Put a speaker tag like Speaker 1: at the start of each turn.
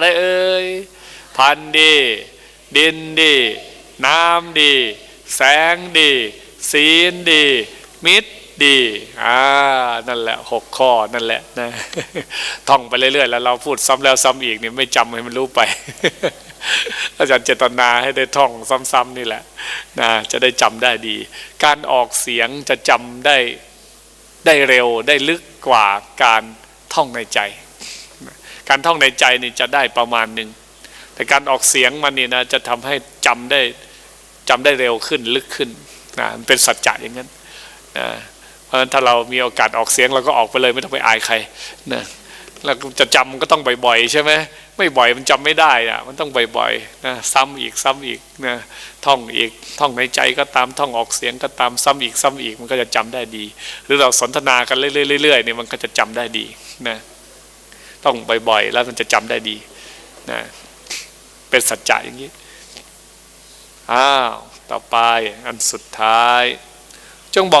Speaker 1: อะไรเอ่ยพันดี ดินดี น้ำดี แสงดี ศีลดี มิตรดีอ่านั่นแหละหกข้อนั่นแหละนะท่องไปเรื่อยๆแล้วเราพูดซ้ำแล้วซ้ำอีกเนี่ยไม่จำให้มันรู้ไปอาจารย์เจตนาให้ได้ท่องซ้ำๆนี่แหละนะจะได้จำได้ดี การออกเสียงจะจำได้ได้เร็วได้ลึกกว่าการท่องในใจ การท่องในใจนี่จะได้ประมาณหนึ่งแต่การออกเสียงมันนี่นะจะทำให้จำได้จำได้เร็วขึ้นลึกขึ้นนะมันเป็นสัจจะอย่างนั้นนะเพราะฉะนั้นถ้าเรามีโอกาสออกเสียงเราก็ออกไปเลยไม่ต้องไปอายใครนะแล้วจะจำก็ต้องบ่อยๆใช่ไหมไม่บ่อยมันจำไม่ได้อะมันต้องบ่อยๆนะซ้ำอีกซ้ำอีกนะท่องอีกท่องในใจก็ตามท่องออกเสียงก็ตามซ้ำอีกซ้ำอีกมันก็จะจำได้ดี หรือเราสนทนากันเรื่อยๆเนี่ยมันก็จะจำได้ดีนะ ต้องบ่อย ๆ แล้วมันจะจำได้ดีนะเป็นสัจจะอย่างนี้อ้าวต่อไปอันสุดท้าย จงบอก